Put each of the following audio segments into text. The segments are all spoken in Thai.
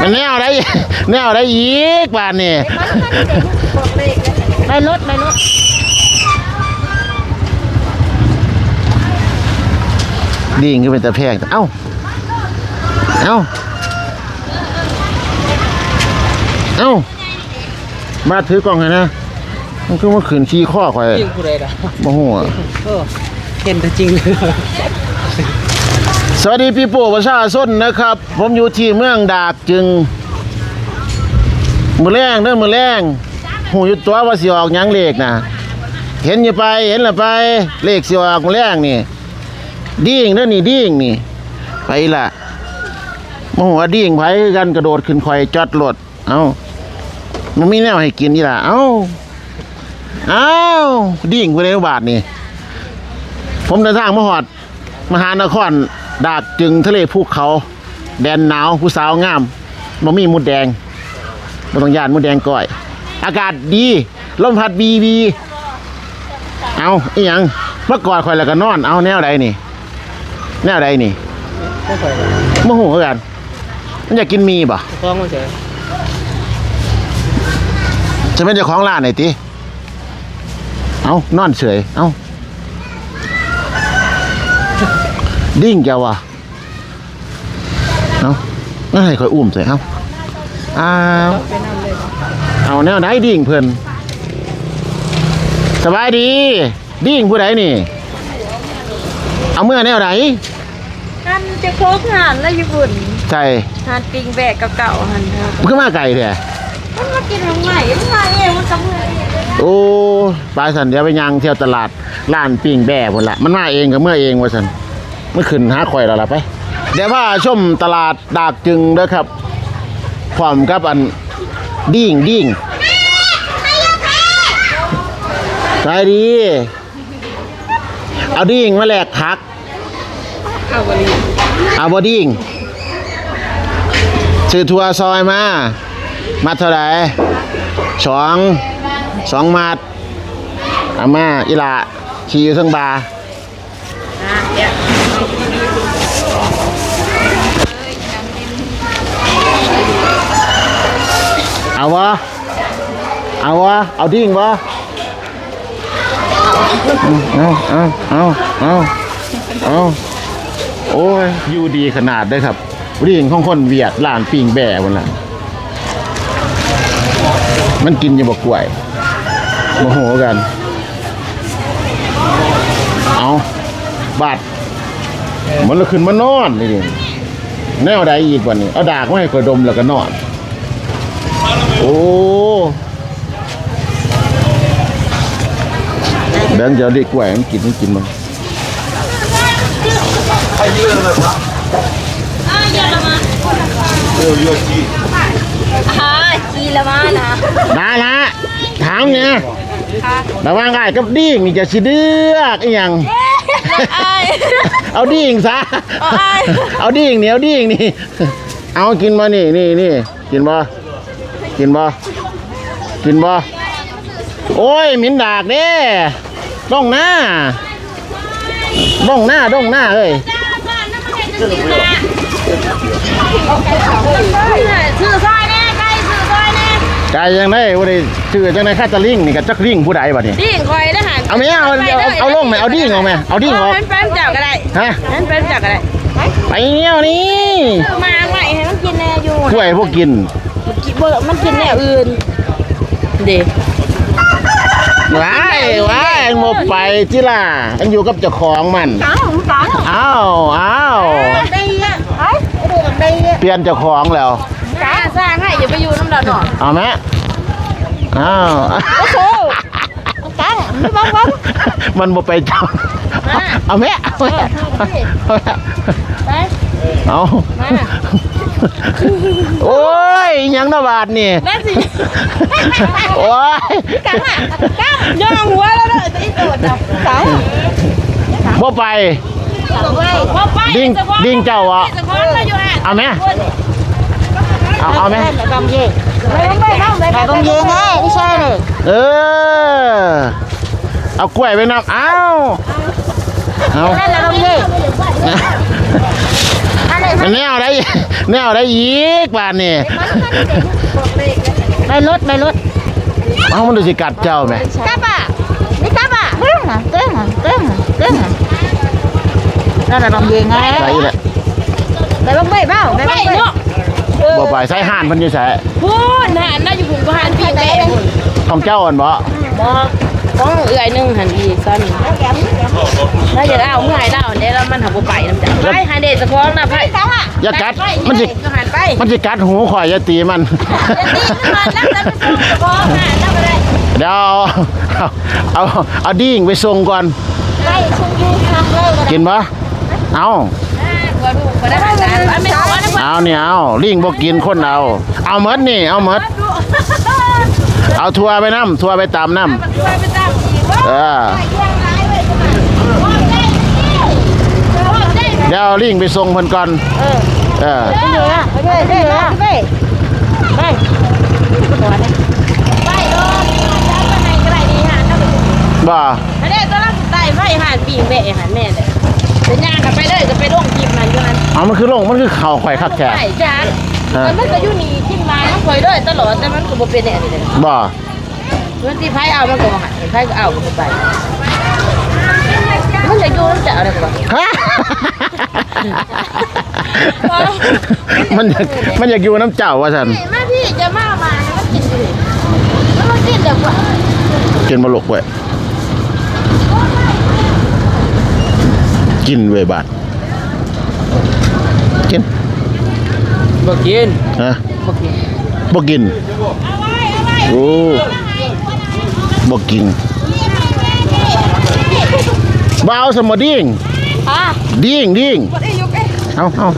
มันแนวได้แนวได้อีกบานนี่ไปรถไปรถดิ่งขึ้นเป็นตะแพงเอ้า เอ้า เอ้า มาถือกล่องให้นะ มันคือว่าขืนขี้ข้อข่อยจริงผู้ใดล่ะโมโหอะเออเห็นแต่จริงเลยส วัสดีพี่ปู่ประชาชนนะครับ ผมอยู่ที่เมืองดากจึง มือแรงเด้อมือแรงหูอยู่ตัวว่าสิออกหยังเลขนะเห็นอยู่ไปเห็นละไปเลขสิออกมือแรงนี่ดิ้งเด้อนี่ดิ้งนี่ ไปละโมโหว่าดิ้งไผคือกันกระโดดขึ้นคอยจอดรถเอ้ามันมีแนวให้กินนี่ล่ะเอ้าเอ้าดิ้งไปในบาทนี่ ผมเดินทางมาหอด มหานคร ดากจึงทะเลภูเขา แดนหนาวผู้สาวงามบ่มีมุดแดงบ่ต้องย่านมุดแดงก่อย อากาศดีลมพัดบีบีเอาอีหยังเมื่อก่อนคอยแล้วก็นอน เอาแนวใดนี่ แนวใดนี่ไม่ค่อยเลยโมโหคือกันมันอยากกินมีบ่ฟ้องมาเฉยจะเป็นเจ้าของร้านไหนติเอานอนเฉยเอา ดิ้งแกวะเอานั่นให้คอยอุ้มใส่เอาอ้าวไปนั่เลยเอาแนวไหนดิ่งเพิ่นสบายดี ดิ่งผู้ใดนี่ เอาเมื่อแนวไหนหันจะโคกหันแล้วญี่ปุ่นใช่หันปิงแบกเก่าๆหันครับมันขึ้นมาไก่แท้มันมากินทำไมมันมาเองมันกำเนิดเองโอ้ปลายสันเดี๋ยวไปยังเที่ยวตลาดร้านปิ้งแบ่พุ่นละมันมาเองกับเมื่อเองว่าสัน ไมันขึ้นหาข่อยแล้วล่ะไป เดี๋ยวพาชมตลาดดากจึงเด้อครับพร้อมกับอันดิ่งดิ่งสบายดี เอาดิ่งมาแลกพัก เอาบริเอาบอดิ้งซื้อทัวร์ซอยมา มาเท่าไหร่สองสองมัดเอามาอีหละขี่อยู่ทั้งบาร์ อะเดี๋ยว เอา วะเอาวะเอาดิ้งวะเอาเอาเอาเอาเอาโอ้ยอยู่ดีขนาดได้ครับดิ้งของคนเวียดร้านปิงแบ่บนละมันกินอยู่บกกล้วยโมโหกัน เอาบาดมันละขึ้นมานอนนี่แนวใดอีกวันนี้ เอาดากมาให้กระดมแล้วก็นอน โอ้แบงค์จะเอาเด็กกล้วยมันกินมันกินมันอ่ากีละมานะได้ละถามเนี่ยระหว่างไอ้กับดิ้งนี่จะสิเดือกอีหยังไอ้เอาดิ้งซะเอาอ้ายเอาดิ้งนี่เอาดิ้งนี่ เอากินมานี่นี่นี่กินบ่ กินบ่กินบ่โอ้ยหมินดากเด้ต้องหน้าต้องหน้าต้องหน้าเอ้ยซื้อซอยแน่ไก่ซื้อซอยแน่ใจยังได้ว่าได้ชื่อจังได๋คาตาลิงนี่ก็จักลิงผู้ใดบัดนี้ดิ่งคอยได้หาเอาไหมเอาเอาเอาเอาลงไหมเอาดิ้งออกไหมเอาดิ้งออกเป็นแป้นจับก็ได้ฮะนั่นเป็นจับก็ได้ไปเนี่ยนี่มาใหม่ให้มันกินแน่อยู่กล้วยพวกกินกินเบอร์ มันกินแน่อื่นเด็กว้ายว้ายหมบไปจิล่ะมันอยู่กับเจ้าของมันอ้าวสองอ้าวอ้าวได้เยอะไอ้ดูกับได้เยอะเปลี่ยนเจ้าของแล้วสร้างสร้างให้อย่าไปอยู่น้ำดอกหนอนเอาไหมอ้าวโอ้โหตั้งไม่บ้างบ้างมันบ่ไปเจ้ามาเอาไหมเอาไหม เอาไหมไปเอามาโอ้ยอิหยังนะบาทนี่นั่นสิโอ้ยกังอะกังย่องหัวแล้วเด้อจะอีโดดจับกังบ่ไปว่าไปดิ้งดิ้งเจ้าอะสะพอนมาอยู่ฮะเอาไหมเอาเอาไหมกำเย่ไม่ต้องไปต้องไปกำเย่ไงไม่ใช่เลยเออเอากล้วยไปนับเอาเอานั่นแหละกำเย่มัน แนวได้แนวได้อีกบานนี่ไปรถไปรถเอ้ามันดูสิกัดเจ้าไหมกลับอะนี่กลับอะเต้งอะเต้งอะเต้งอะเต้งอะนั่นแหละลำเยงไงใส่แหละไปบ้างไปเปล่าไปบ้างไปบ่ไปใส่ห่านมันอยู่ใส่พูนหันน่าอยู่หุ่นก็หันปีแม่หุ่นของเจ้าอ่อนบ่บ อกต้องเอื่อยหนึงหันอีกซ้อนถ้าจะเอาเมื่อไหร่เล่าเดี๋ยวมันหับไปน้ำจับไปหันเด็ดสะพองนะไปอย่ากัดไปมันสิ ก็หันไปมันสิกัดหูข่อยอย่าตีมันหันแล้วแล้วสะพองหันแล้วไปเลยเดี๋ยวเอาเอาเอาดิ้งไปส่งก่อน ไปชมยูทางเลยกินปะเอากลัวลูกไปได้หันแล้วไม่หัวนะเอาเนี่ยเอาลิงบ่กินคนเอา เอาหมดนี่ เอาหมด เอาทัวร์ไปน้ำทัวร์ไปตามน้มันช่วยไปตามอีกว่าำเออเดี๋ยวเอาลิงไปส่งเพิ่นก่อน เออไปเลยอะไปเลยไปเลยไปไปไปโดนจับไปไหนก็ได้ดีหันแล้วบ่อันนี้ตัวเราได้ไฟหันปีแม่หันแม่เลยเป็นย่างกันไปเลยจะไปลงคลิปมันอยู่นั้นเอามันคือลงมันคือเข่าข่อยคักแท้ใช่จ้าเออมันไม่ก็อยู่นี่คลิปมา ต้องคอยด้วยตลอดแต่มันก็บ่เป็นแน่นี่เลยบ่มันที่ไผเอามันก็บ่หันไผก็เอาก็บ่ไปมันจะอยู่น้ำจะอะไรก็บ่ฮะมันอยากมันอยากอยู่น้ำเจ้าว่าสันมาพี่จะมามามันกินอยู่มันมากินแต่ว่ากินมาลกเว้ยกินเว้ยบาดกินบ่กินฮะ บ่กิน บ่กินโอ้บ่กินบ่เอาสมอดิ้งอะดิ้งดิ้งเอาเอา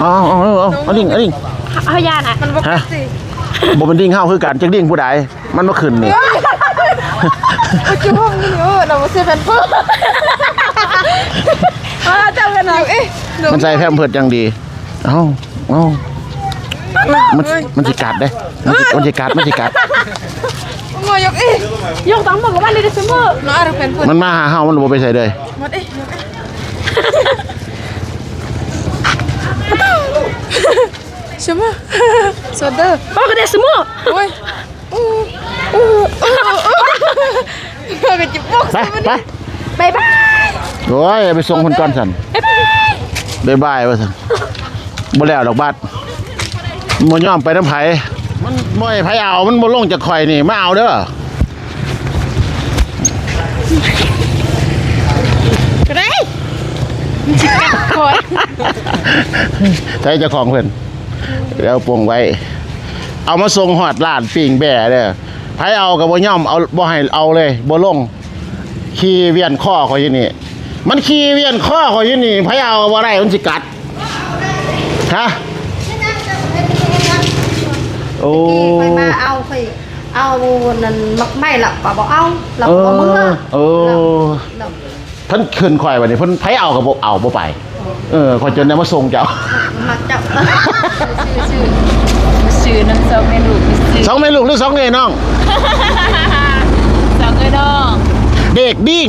เอาเอาเอาเอาเอาดิ้งเอาดิ้งเอายาน่ะมันฮะบ่เป็นดิ้งเฮาคือกันจักดิ้งผู้ใดมันบ่ขึ้นนี่จุ่มนี่เออเราไม่ใช่เป็นเพื่อนอ่าจำกันหน่อยเอ๊ะมันใส่แพมเพิดอย่างดี เอ้าเอ้ามันมันสิกัดเด้มันสิมันสิกัดมันสิกัดงอยกเอ๊ะยกตั้งหมดกับมันเลยเสมอน้อยเราเป็นเพื่อนมันมาหาเฮามันบ่ไปใส่เลยหมดเอ๊ะใช่ไหมสวัสดีป้าก็ได้เสมอโอ้ยอู้อู้อู้ก็จะบอกไปไปบายบายโอ้ยไปส่งคนก่อนสั่นบ๊ายบายว่าสั่น บ่แล้วดอกบัดบ่ยอมไปน้ำไผมันบ่ให้ไผเอา มันบ่ลงจากข่อยนี่มาเอาเด้อก็ได้ใช้เจ้าของเพิ่นแล้วปวงไว้ เอามาส่งฮอดร้านปิ้งแบ่เด้อไผเอาก็บ่ยอมเอาบ่ให้เอาเลยบ่ลงขี่เวียนคอข่อยอยู่นี่ มันขี่เวียนคอข่อยอยู่นี่ไผเอาบ่ได้มันสิกัด ฮะโอ้ไปมาเอาไปเอานั่นมักไม่หลับก็บอกเอาหลับเอก็มึงออะเออเพิ่นขึ้นข่อยบัดนี้เพิ่นไผเอาก็บ่เอาบ่ไปเออข่อยจนได้มาส่งเจ้ามาจับซื้อน้ำซองในลูกซื้อสองแม่ลูกหรือสองเอ้น้องซองเอ้น้อง เด็กดิ้ง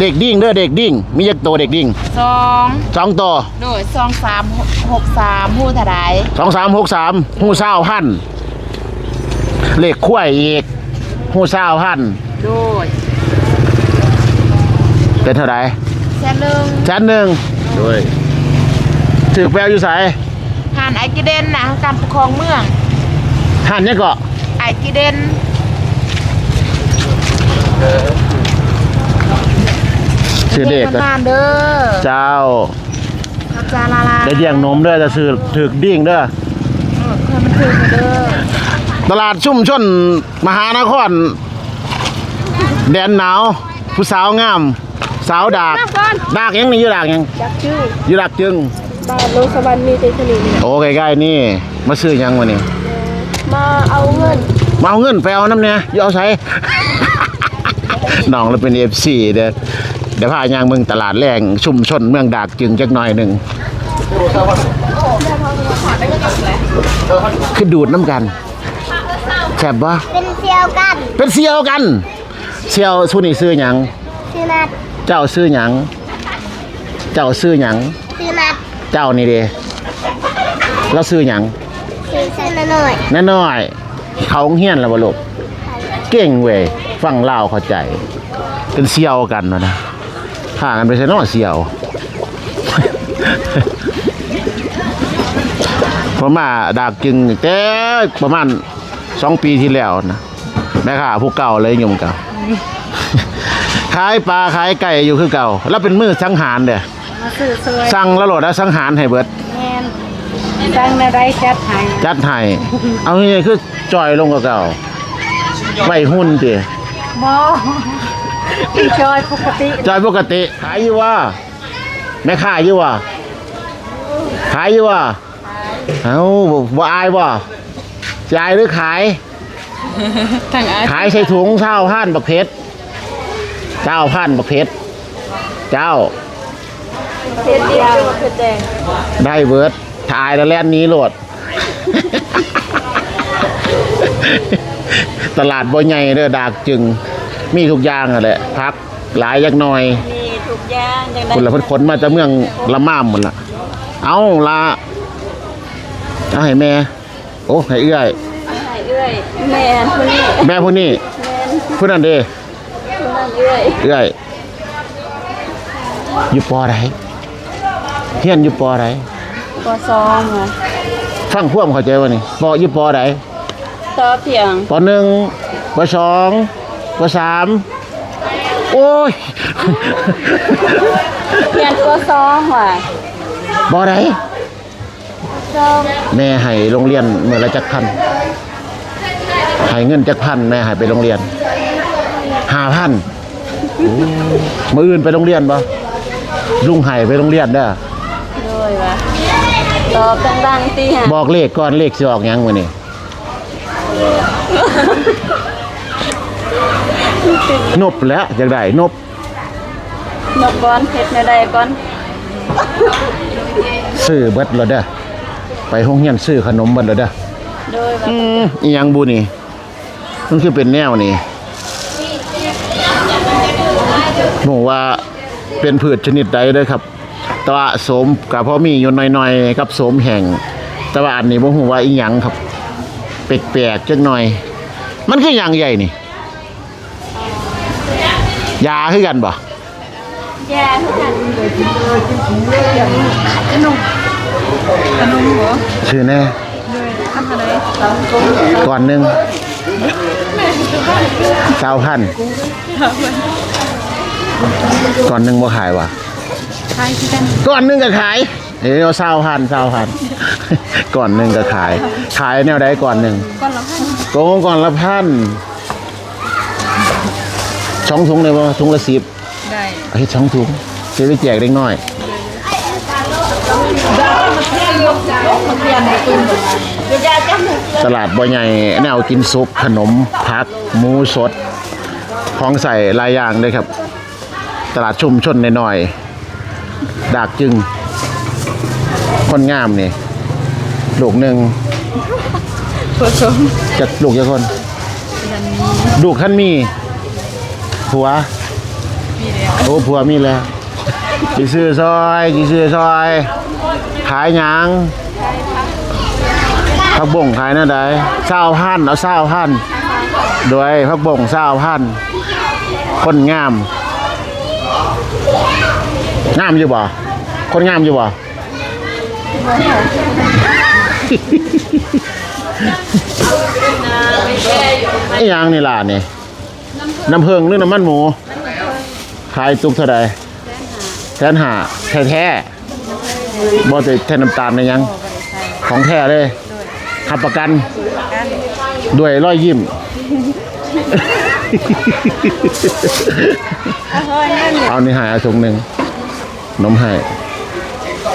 เด็กดิ้งเด้อเด็กดิ้งมียักตัวเด็กดิ้งซองสองตัวโดยซองสามหกสามผู้ถดายสองสามหกสามหูเศร้าพันเลขขั้วยอีกหูเศร้าพันโดยเป็นเท่าไหร่แซ่หนึ่งชั้นหนึ่งด้วยถือแปลอยู่ไสายผ่านไอกิเดนนะการปกครองเมืองหันเนี่ยเกาะไอกิเดน ชื่อเด็กนานเด้อเจ้าจาลาลาได้เลี้ยงนมเด้อจะซื้อถือดิ้งเด้อเพื่อมันคือเด้อตลาดชุ่มชนมหานคร แดนหนาว ผู้สาวงาม สาวดากดากยังนี่อยู่ดากยังจับชื่อยู่ดากจึงบ้านโลสวรรค์มีเทคนิคเนี่ยโอ้ใกล้ๆนี่มาซื้อยังวะนี่มาเอาเงินมาเอาเงินไปเอาน้ำเนี่ยอย่าเอาใช้น้องเราเป็นเอฟซีเด้อ ดี๋ยวพายางเมืองตลาดแรงชุมชนเมืองดากจึงจักหน่อยหนึ่งคือดูดน้ำกันแซ่บปะเป็นเซียวกัน เป็นเซียวกันเซียวสุนี่ซื้อหยังชื่อนัดเจ้าซื้อหยังเจ้าซื้อหยังซื้อนัดเจ้านี่เด้แล้วซื้อหยังซื้อซื้อหน่อยน้าน้อยเขาโรงเฮียนแล้วบ่ลูกเก่งเว้ยฟังลาวเข้าใจ เป็นเสี่ยวกันเนาะ นะห่างกันไปใช่นอเสี่ยวผมมาดากจึงแต่ประมาณสองปีที่แล้วนะแม่ค้าผู้เก่าเลยยมเก่าขายปลาขายไก่อยู่คือเก่า แล้วเป็นมือสังหารเด้อมาซื้อซวยสั่งแล้วโหลดแล้วสังหารให้เบิดแม่นสั่งอะไรจัดให้จัดให้เอาง่ายๆคือจอยลงกว่าเก่าไว้หุ้นติบ่ พี่จอยปกติจอยปกติ ขายอยู่ว่าแม่ค้าอยู่ว่าขายอยู่ว่าเอ้าบ่บ่อายบ่สิอายหรือขายทางอาขายใส่ถุงเช้าพันประเภทเจ้าพันประเภทเจ้าเพชรเดียวเพชรแดงได้เบิร์ดถ่ายแล้วแล่นหนี้โหลด ตลาดบ่ใหญ่เด้อดากจึง มีทุกอย่างอะแหละพักหลายยักหน่อยมีทุกอย่างจังได้คนละเพิ่นขนมาจากเมืองละม่ามหมดละเอาละเอาให้แม่ โอ้ให้เอื้อย ให้เอื้อยแม่นผู้นี้แม่ผู้นี้แม่นผู้นั้นเด้ผู้นั้นเอื้อยเอื้อยอยู่ปอใดเฮียนอยู่ปอใดปซองอะฟังพ่วามเข้าใจบ่นี่ปออยู่ปอใดต่อเพียงปหนึ่งปสอง ปสามโอ้ยเพียงปซองว่ะปอใดซองแม่ให้โรงเรียนเมื่อละจักพันให้เงินจักพันแม่ให้ไปโรงเรียนห้าพันมืออื่นไปโรงเรียนบ่ลุงให้ไปโรงเรียนเด้อโดยว่ะตอบดังๆตีหาบอกเลขก่อนเลขสิออกหยังมื้อนี้ นบแล้วจังได๋นบนกก่อนเฮ็ดแนวใดก่อนซื้อเบิดแล้วเด้อไปโรงเรียนซื้อขนมเบิดแล้วเด้อโดยว่าอืมอีหยังบุนี่มันคือเป็นแนวนี่บอกว่าเป็นพืชชนิดใดเด้อครับแต่ว่าโสมกับพ่อมีอยู่หน่อยๆกับโสมแห้งแต่ว่าอันนี้บ่ฮู้ว่าอีหยังครับแปลกๆจักหน่อย มันคือหยังใหญ่นี่ ยาคือกันบ่แย่ทุกอย่างชื่อแน่ก่อนหนึ่งเก้าพันก่อนหนึ่งบ่ขายว่ะก่อนหนึ่งก็ขายเดี๋ยวเศร้าพันเศร้าพันก่อนหนึ่งก็ขาย ขายแนวใดก่อนหนึ่งโกงก่อนละพัน สองถุงเลยว่าถุงละสิบได้เอาให้สองถุงจะไปแจกเล็กน้อยตลาดบ่อใหญ่แนวกินซุปขนมผักหมูสดของใส่หลายอย่างเลยครับ ตลาดชุมชนน้อยๆดากจึง คนงามนี่ลูกหนึ่งจะลูกจะคนลูกท่านมี ผัวโอ้ผัวมีแล้วจีซื้อซอยจีซื้อซอย ขายหยังพักบ่งขายหน้าใดเศร้าพันเอาเศร้าพันโดยพักบ่งเศร้าพันคนงาม งามอยู่บ่คนงามอยู่บ่ไอ้หยังนี่ล่ะนี่ น้ำเพิงหรือน้ำมันหมู ขายตุกเท่าใดแสนหาแท้แท้ๆบ่แต่แท้น้ำตาลนะยัง ของแท้เลยขับประกัน ด้วยรอยยิ้มเอานี่ใหายเอาถุงหนึ่งนมให้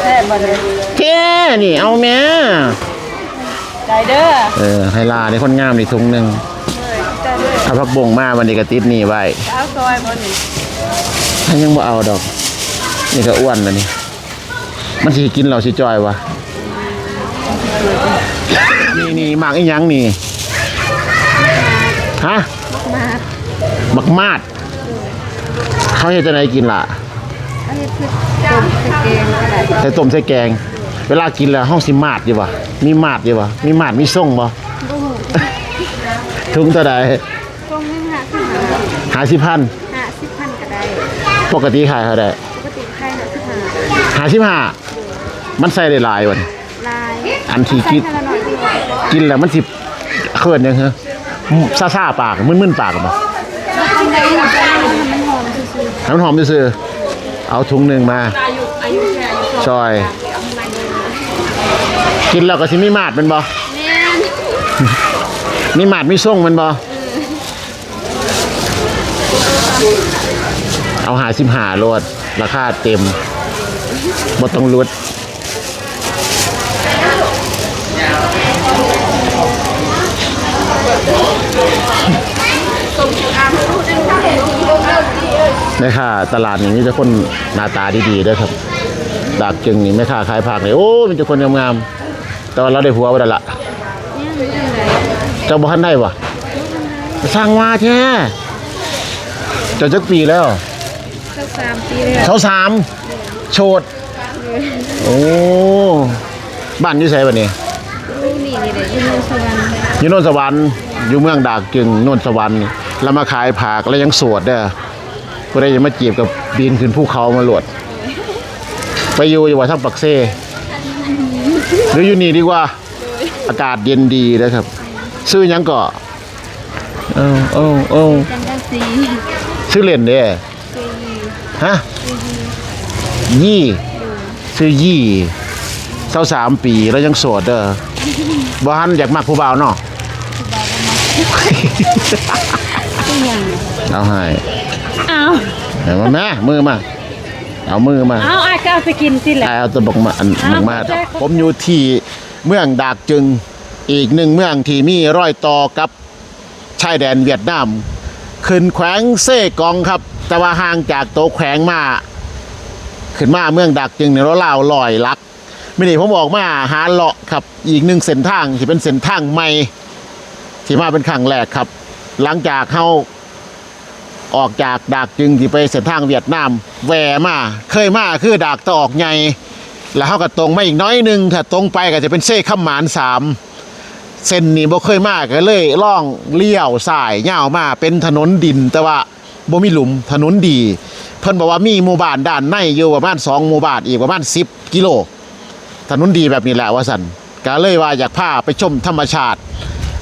แท้บ่เลยเท่นี่เอาแม่ได้เด้อเออให้ลาได้คนงามนี่ถุงหนึ่ง ถ้าพักบ่งมาวันนี้ก็ติดหนี่ไว้เอาซอยบ่นี่ถ้ายังบ่เอาดอก นี่ก็อ้วนแล้วนี่มันสิกินเราสิจอยวะนี่นี่หมากอีหยังนี่ฮะหมักมาด เขาเฮ็ดจะไหนกินล่ะอันนี้คือต้มใส่แกงก็ได้ใส่ต้มใส่แกง เวลากินแล้วห้องสิมาดอยู่บ่มีมาดอยู่บ่มีมาดมีส่งบ่ถุงเท่าใดต้มนึงค่ะสิบ หาสิพันห้าสิบพันก็ได้ ปกติขายเท่าใดปกติไข่ละสิบห้าหาสิห้ามันใส่ได้หลายวันลายอันที่ใส่กินแค่ละหน่อยเดียวกินแล้วมันสิเขินยังเหรอซาซาๆปากมึนๆปากบ่กินได้หมดเลยมันหอมซื่อให้มันหอมซื่อๆเอาถุงหนึ่งมาซอย กินแล้วก็สิมีมาดแมันบ่ๆแม่นมีมาดมีส่งแมันบ่ เอาหาสิบหาโลด ราคาเต็มบ่ต้องลดแม่ค้าตลาดนี้มีแต่คนหน้าตาดีๆเด้วยครับดากจึงนี่แม่ค้าขายผักนี่โอ้มีแต่คนงามๆแต่ว่าเราได้ผัวบ่ได้ละเจ้าบ้านได้วะสร้างว่าแท้ เจ้าจักปีแล้วสักสามปีเลยเขาสามโชดโอ้บ้านอยู่ไสบัดนี้ลูกนี่นี่เลยยูโนสวรรค์อยู่โนนสวรรค์อยู่เมืองดากจึงโนนสวรรค์แล้วมาขายผักแล้วยังโสวดเด้อผู้ใดจะมาจีบกับปีนขึ้นภูเขามาหลวด ไปอยู่อยู่ว่าทับปักเซ่หรืออยู่นี่ดีกว่า อากาศเย็นดีนะครับ ซื้อหยังก็เออเออเออจันทร์สี ซื้อเล่นเด้ฮะยี่ซื้อยี่เศร้าสามปีแล้วยังโสดเด้อบ้านอยากมักผู้บ่าวเนาะเอาให้เอาเอามาแม่มือมา เอามือมา เอาอาก็เอาไปกินสิแหละเอาตัวบอกมาอันเอาบอกมาแจ๊คผมอยู่ที่เมืองดากจึงอีกหนึ่งเมืองที่มีรอยต่อกับชายแดนเวียดนาม ขึ้นแขวงเซ่กองครับ แต่ว่าห่างจากโตแขวงมาขึ้นมาเมืองดักจึงเนี่ยเราเล่าวลอยลักไม่ได้ผมออกมาหาเลาะครับ อีกหนึ่งเส้นทางที่เป็นเส้นทางใหม่ที่มาเป็นครั้งแรกครับ หลังจากเขาออกจากดากจึงที่ไปเส้นทางเวียดนามแหวมาเคยมาคือดากตะออกใหญ่แล้วเขาก็ตรงมาอีกน้อยหนึงถ้าตรงไปก็จะเป็นเซ่ข้ามหมานสาม เส้นนี้บ่เคยมากก็เลยล่องเลี้ยวสายยาวมาเป็นถนนดิน แต่ว่าบ่มีหลุมถนนดี เพิ่นบอกว่ามีหมู่บ้านด้านในอยู่ประมาณ2หมู่บ้านอีกประมาณ10 กิโล ถนนดีแบบนี้แหละว่าสันก็เลยว่าอยากพาไปชมธรรมชาติ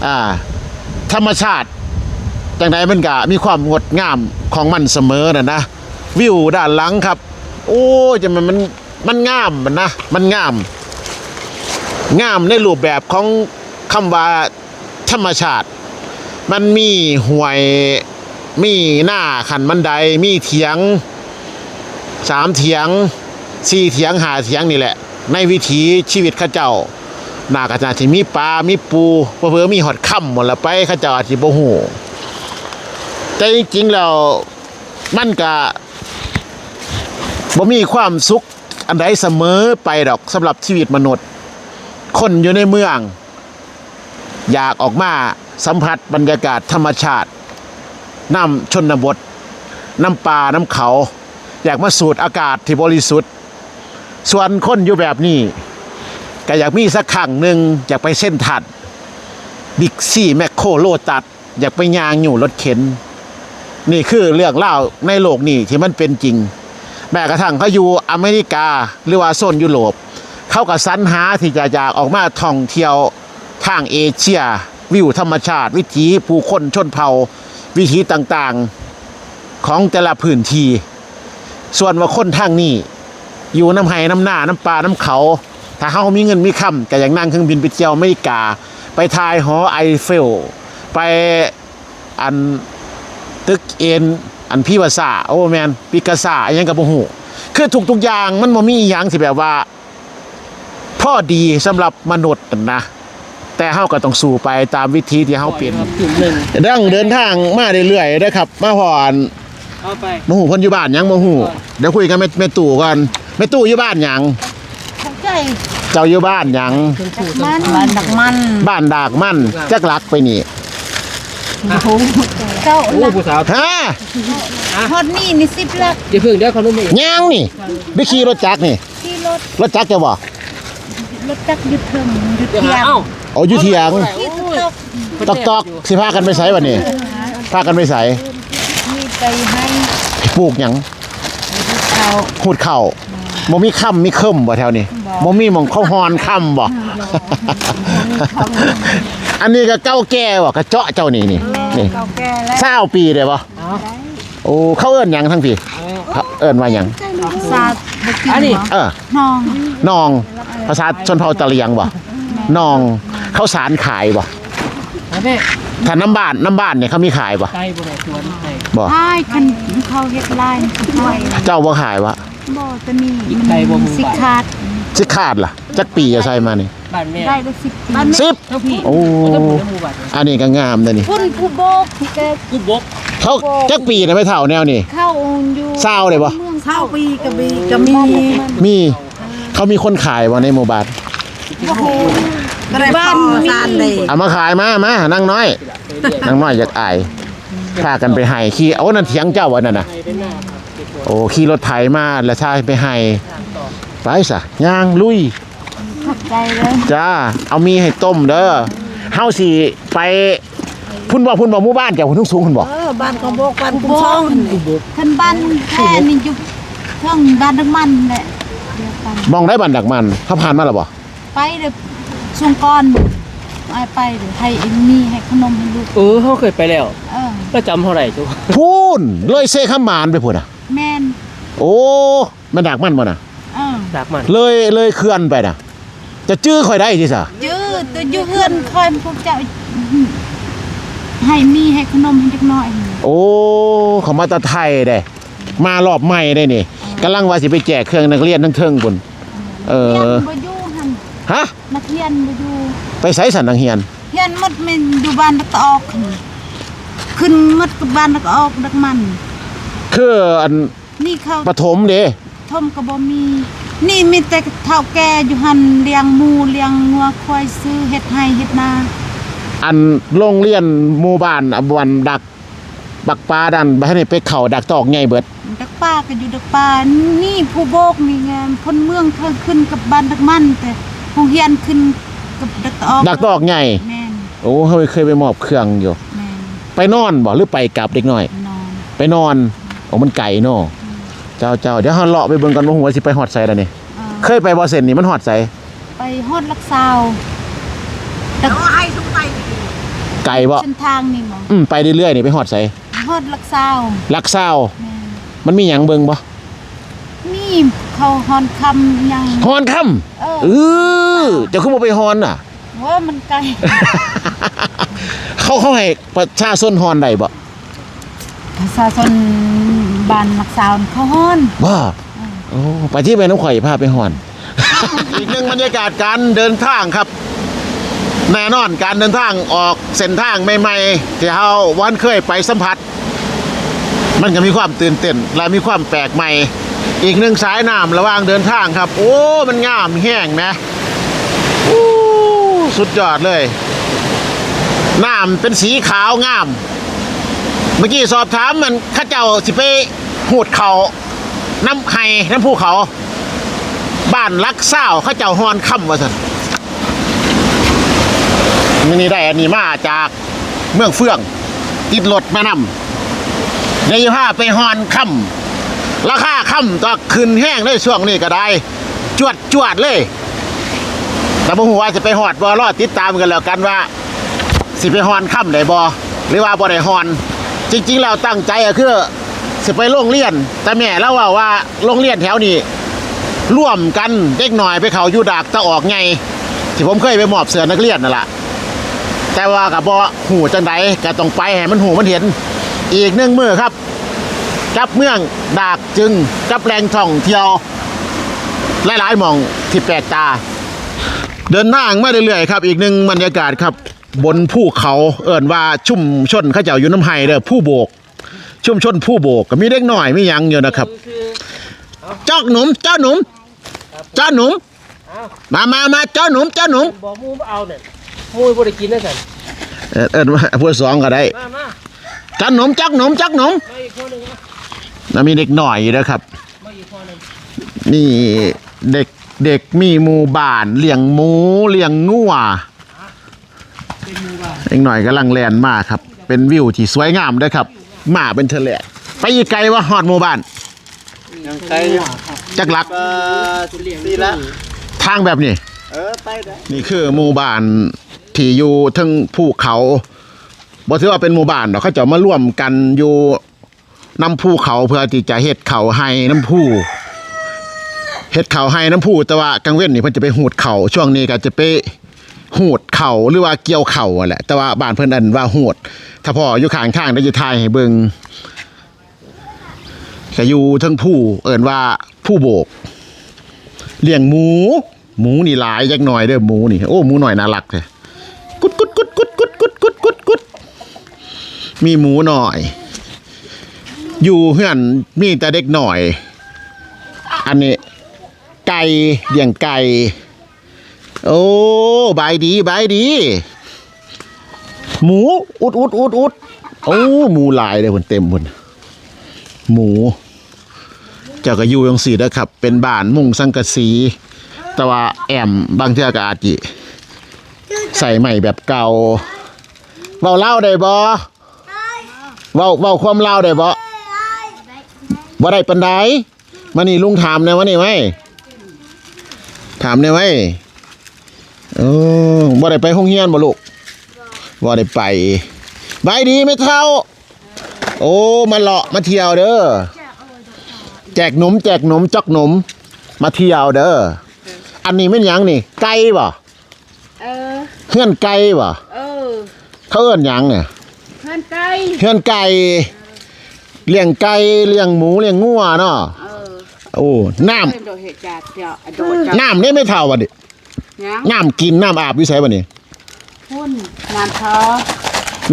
อ่าธรรมชาติจังใดมันก็มีความงดงามของมันเสมอนะนะ วิวด้านหลังครับ โอ้จะมันมันมันงามมันนะ มันงาม งามในรูปแบบของ คำว่าธรรมชาติ มันมีห่วยมีหน้าขันบันไดมีเถียงสามเถียงสี่เถียงหาเถียงนี่แหละ ในวิถีชีวิตข้าเจ้าหน้ากระจาที่มีปลา มีปูเพื่อมีหอดค่ำหมดละไปข้าเจ้าอาจจะบ่หูแต่จริงๆแล้วมันก็บ่มีความสุขอันใดเสมอไปดอกสำหรับชีวิตมนุษย์ คนอยู่ในเมือง อยากออกมาสัมผัสบรรยากาศธรรมชาติน้ำชนบท น้ำป่าน้ำเขา อยากมาสูดอากาศที่บริสุทธิ์ ส่วนคนอยู่แบบนี้ก็อยากมีสักครั้งหนึ่งอยากไปเส้นทัดบิ๊กซี่แมคโครโลตัด อยากไปยางอยู่รถเข็น นี่คือเรื่องเล่าในโลกนี้ที่มันเป็นจริง แม้กระทั่งเขาอยู่อเมริกาหรือว่าโซนยุโรป เขาก็สรรหาที่จะอยากออกมาท่องเที่ยว ทางเอเชีย วิวธรรมชาติ วิถีผู้คนชนเผ่า วิถีต่างๆของแต่ละพื้นที่ส่วนว่าคนทางนี้อยู่น้ำไห้น้ำหน้าน้ำปลาน้ำเขา ถ้าเขามีเงินมีคำก็อย่างนั่งเครื่องบินไปเที่ยวอเมริกา ไปทายหอไอเฟล ไปอันตึกเอ็นอันพี่วาซาโอ้แมนปิกาซาอันยังกับโอ้โหคือทุกๆอย่างมันบ่มีอย่างที่แบบว่าพ่อดีสำหรับมนุษย์นะ แต่เฮาก็ต้องสู้ไปตามวิธีที่เฮาเป็นครับถุงหนึ่งดังเดินทางมาเรื่อยๆนะครับ มาพอนเอาไปมาหูเพิ่นอยู่บ้านหยังมาหูเดี๋ยวคุยกันแม่แม่ตู่ก่อนแม่ตู่อยู่บ้านหยังเข้าใจเจ้าอยู่บ้านหยังเครื่องถูมันมันดักมันบ้านดากมั่นจักลักไปนี่เก้าโอ้ลักผู้สาวฮะฮอดนี่นี่สิบลักอย่าเพิ่งเดี๋ยวเขานุ่มอีกย่างนี่ไปขี่รถจักรนี่ที่รถรถจักรจะบ่รถจักรยึดเทิงยึดเดี๋ยวเทียหางเอ้า เอาอยู่เถียงที่ตกตอกตอกสิพากันไปไสวันนี้พากันไปไสมีไปให้ปลูกหยังเขาหูดเข่าบ่มีค่ำมีค่มบ่แถวนี้บ่มีหมองเข้าฮอนค่ำบ่อันนี้ก็เก้าแก่บ่กระเจาะเจ้านี่นี่นี่เก่าแก่แล้วเศร้าปีเลยบ่เอาโอ้เขาเอิ้นหยังทั้งพี่เขาเอิ้นว่าหยังซาดบกินอันนี้หรอเออน้องนอง ภาษาชนเผ่าตะเลียงบ่นองเขาสารขายบ่เอาแม่ถ้าน้ำบ้านน้ำบ้านเนี่ยเขามีขายบ่ไก่บ่ได้สวนไก่บ่ใช่คันเขาเฮ็ดลายเขาไว้เจ้าบ่ขายวะบ่จะมีสิขาดสิขาดล่ะจักปีจะใส่มานี่บ้านแม่ได้ได้สิบปีสิบเท่าพี่โอ้เท่าพี่หมู่บ้านอันนี้ก็งามเลยนี่พุ่นผู้โบกแกกูบกเขาจักปีนะไม่เท่าแนวนี่เข้าอยู่เศร้าเลยบ่เมืองเข้าปีกระบีกระมีมี เขามีคนขายบ่ในหมู่บ้าน บ้านมีเอามาขายมามานั่งน้อยนั่งน้อยอยากอายพากันไปให้ขี่เอานั่นเถียงเจ้าวันนั่นน่ะไก่เป็นหน้าโอ้ขี่รถไถมาแล้วชายไปให้ไปซะย่างลุยขอบใจเลยจ้าเอามีให้ต้มเด้อเฮาสิไปพุ่นบ่พุ่นบ่หมู่บ้านเจ้าพุ่นสูงๆพุ่นบ่เออบ้านของโบกบ้านกุ้งช่องท่านบ้านแค่นี่อยู่เท่งบ้านดังมันแหละเดียวกันมองได้บันดักมันเขาผ่านมาแล้วบ่ไปเดี๋ยว ช่วงก่อนไปไปเดี๋ยวให้อินนี่ให้ขนมให้ลูกเออเขาเคยไปแล้วเออแล้วจำเท่าไหร่จุพูนเลยเซข้ามานไปพุ่นอะ แม่นโอ้มันดักมันบ่น่ะ เออดักมันเลยเลยเคลื่อนไปน่ะ จะจื้อค่อยได้ที่ซะยืดตัวอยู่เฮือนคอยพวกเจ้าให้มีให้ขนมให้จักหน่อยโอ้เขามาแตะไทยเด้ มารอบใหม่ได้นี่กำลังว่าสิไปแจกเครื่องนักเรียนทั้งเทิงพุ่นเอเฮียอนบ่อยู่หั่นฮะ นักเรียนบ่อยู่ไปไสสันนังเฮียนเฮียนหมดแม่นอยู่บ้านตะกออกหั่นขึ้นหมดกับบ้านตะกออกดักมัน คืออันนี่เขาปฐมเด้ทมก็บ่มี นี่มีแต่เฒ่าแก่อยู่หั่นเลี้ยงหมูเลี้ยงงัวควายซื้อเฮ็ดให้เฮ็ดนาอันโรงเรียนหมู่บ้านอะบวันดักบักปลาดันไปให้ไปเข้าดักตอกใหญ่เบิดดักป้าก็อยู่ดักป้านี่ผู้โบกนี่ไงคนเมืองเพิ่นขึ้นกับบ้านดักมันแต่ โรงเรียนขึ้นกับดักตะออกดักตอกใหญ่ แม่นโอ้เฮ้ยเคยไปมอบเครื่องอยู่ แม่นไปนอนบ่หรือไปกลับเด็กน้อย นอนไปนอนโอ้มันไก่เนาะเจ้าเจ้าเดี๋ยวเฮาเลาะไปเบิ่งกันว่าหัวสิไปฮอดไสแล้วนี่ เออเคยไปบ่เส้นนี่มันฮอดไสไปฮอดลักซาวดักไก่บ่เส้นทางนี่หมออืมไปเรื่อยๆนี่ไปฮอดไสฮอดลักซาวลักซาว แม่นมันมีหยังเบิ่งบ่นี่ เขาฮอนคำยัง ฮอนค่ำเออเออเจ้าคือบ่ไปฮอนน่ะ ว่ามันไกล เขาเขาให้ประชาชนฮอนได้บ่ประชาชนบ้านลักซาวเขาฮอน บ่โอ้ไปที่ไปน้ำข่อยพาไปฮอน อีกหนึ่งบรรยากาศการเดินทางครับ แน่นอนการเดินทางออกเส้นทางใหม่ๆที่เฮาวันเคยไปสัมผัส มันก็มีความตื่นเต้นและมีความแปลกใหม่ อีกหนึ่งสายน้ำระหว่างเดินทางครับ โอ้ มันงามแห้งนะโอ้สุดยอดเลยน้ำเป็นสีขาวงาม เมื่อกี้สอบถามมันข้าเจ้าสิไปหูดเขาน้ำไห้น้ำภูเขา บ้านรักเศร้าข้าเจ้าฮอนค่ำว่าสันมินี่ได้อันนี้มาจากเมืองเฟื่อง ติดรถมานำในยี่ห้าไปฮอนค่ำ ราคาค่ำต่อคืนแห้งเลยช่วงนี้ก็ได้ จวดจวดเลย แต่บ่ฮู้ว่าจะไปฮอดบ่รอติดตามกันแล้วกันว่า สิไปฮอนค่ำได้บ่หรือว่าบ่ได้ฮอน จริงๆแล้วตั้งใจก็คือสิไปโรงเรียน แต่แม่เล่าว่าว่าโรงเรียนแถวนี้ร่วมกันเด็กหน่อยไปเขายูดากตะออกไงที่ผมเคยไปมอบเสือนักเรียนนั่นแหละแต่ว่ากับ่หูจังใดก็ต้องไปให้มันหูมันเห็น อีกหนึ่งมือครับ กับเมืองดากจึงกับแรงท่องเที่ยว หลายๆหมองที่แปลกตา เดินทางมาเรื่อยๆครับ อีกหนึ่งบรรยากาศครับ บนภูเขาเอิ่นว่าชุ่มชนเข้าเจ้าอยู่น้ำไห้เด้อผู้โบก ชุ่มชนผู้โบกก็มีเด็กหน่อยมีหยังอยู่นะครับคือเจ้าหนุ่มเจ้าหนุ่มเจ้าหนุ่มเอามามามาเจ้าหนุ่มเจ้าหนุ่มบอกหมูบ่เอาเนี่ยหมูบ่ได้กินนะสันเอิ้นเอิ้นว่าผู้สองก็ได้ มามาจักหนมจักหนมจักหนม แล้วมีเด็กหน่อยอยู่นะครับมาอีกคนหนึงนี่เด็กเด็กมีหมู่บ้านเลี้ยงหมูเลี้ยงงัวเป็นหมู่บ้านเด็กหน่อยกำลังแลนมาครับ เป็นวิวที่สวยงามเด้วยครับมาเป็นเทะเลไปอีกไกลว่าฮอดหมู่บ้านยังไกลจักหลักก็ดีละทางแบบนี้เออไปได้นี่คือหมู่บ้านที่อยู่เทั้งภูเขาบ่ถือว่าเป็นหมู่บ้านดอกเขาจะมาร่วมกันอยู่ น้ำภูเขาเพื่อที่จะเฮ็ดเขาให้น้ำภูเฮ็ดเขาให้น้ำภูแต่ว่ากลางเว้นนี่เพิ่นจะไปหูดเขาช่วงนี้ก็จะไปหูดเขาหรือว่าเกี่ยวเขาแหละแต่ว่าบ้านเพิ่นอันว่าหูด ถ้าพ่ออยู่ข้างทางได้อยู่ทายให้เบิ่งก็อยู่ทั้งภูเอิ้นว่าผู้โบกเลี้ยงหมู หมูนี่หลายจักหน่อยเด้อหมูนี่โอ้หมูหน่อยน่ารักเลยกุดกุดกุดกุดกุดกุดกุดกุดกุดมีหมูหน่อย อยู่เฮือนมีแต่เด็กหน่อย อันนี้ ไก่เลี้ยงไก่ โอ้บายดีบายดี หมู อุดอุดอุดอุดโอ้หมูหลายเลยคนเต็มคนหมู เจ้าก็อยู่ยังสี่นะครับ เป็นบ้านมุงสังกะสี แต่ว่าแอมบางเทื่อก็อาจจิใส่ใหม่แบบเก่าเว้าเล่าได้บ่เว้าเว้าความเล่าได้บ่ บ่ได้ปานใดมานี่ลุงถามแน่วะนี่ไหมถามแน่ไหมเออบ่ได้ไปห้องเรียนบ่ลูกบ่ได้ไปบายดีไหม่เท่า โอ้มาเลาะมาเที่ยวเด้อแจกหนมแจกหนมจอกหนม มาเที่ยวเด้ออันนี้เป็นหยังนี่ ไก่บ่เออเฮือนไก่บ่เออเขาเอิ้นหยังเนี่ยเพื่อนไก่เฮือนไก่ เลี้ยงไก่เลี้ยงหมูเลี้ยงงัวเนาะเออโอ้น้เป็นโดดเหตุจากเดี๋ยวโดดำจากน้ำนี่ไม่เท่าบ่ดิยังน้ำกินน้ำอาบอยู่ไสบ่นี่พุ่นน้ำทอ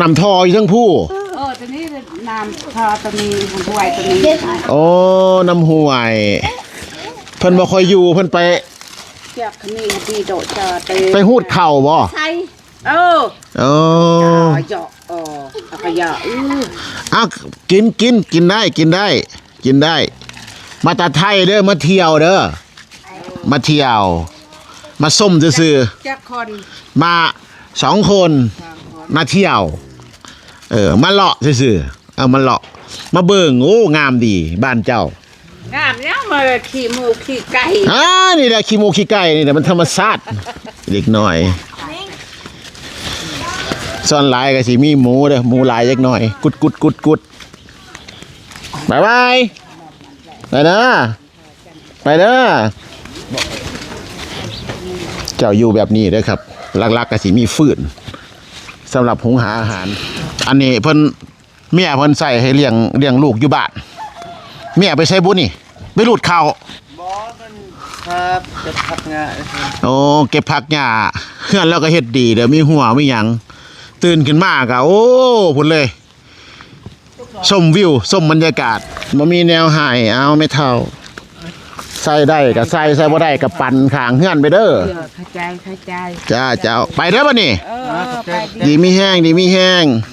น้ำทออยู่ทั้งผู้ เออตัวนี้น้ำทอตัวนี้หันบวยตัวนี้โอ้น้ำห่วย เพิ่นบ่ค่อยอยู่เพิ่นไปเจ้าขนี้ดีโดดจอเตไปหูดเข่าบ่ใช่เออโอ้อ๋อเหยาะอ๋อเอา ขยะอื้ออ้าวกินกินกินได้กินได้ กินได้ มาตาไทยเด้อมาเที่ยวเด้อมาเที่ยว มาส้มซื่อจักคนๆมาสองคนสองคนมาเที่ยว เออ มาเลาะซื่อๆเอามาเลาะ มาเบิ่งโอ้งามดี บ้านเจ้างามเนี่ยมาขี่หมูขี่ไก่ อ่านี่แหละขี้หมูขี้ไก่นี่แหละมันธรรมชาติเล็กน้อย ซ่อนหลายก็สิมีหมูเด้อหมูหลายเล็กน้อย กุดกุดกุดกุดบายบายไปเด้อไปเด้อเจ้าอยู่แบบนี้เด้อครับหลักๆก็สิมีฟืนสำหรับหุงหาอาหาร อันนี้เพิ่นเมียเพิ่นใส่ให้เลี้ยงเลี้ยงลูกอยู่บ้านเมียไปใช้บุญนี่ไปรูดข้าวบอมันครับจะพักงานโอ้เก็บผักหญ้าเฮือนแล้วก็เฮ็ดดีเดี๋ยวมีหัวมีหยัง ตื่นขึ้นมาก็โอ้พุ่นเลยชมวิวชมบรรยากาศบ่มีแนวหายเอาไม่เท่า ใส่ได้ก็ใส่ใส่บ่ได้ก็ปั่นข้างเฮือนไปเด้อเออเข้าใจเข้าใจจ้าเจ้าไปเด้อบัดนี้เออเออไปดีดีมีแห้งดีมีแห้งเ